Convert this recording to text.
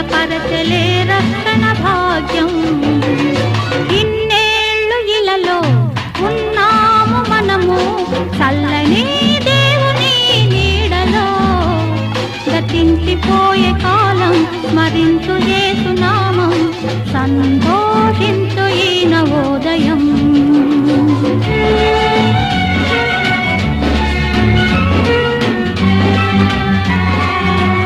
పరచలే రక్షణ భాగ్యం. ఇన్నేళ్ళు ఇలలో ఉన్నాము మనము. చల్లని దేవుని నీడలో గతించిపోయే కాలం మరించు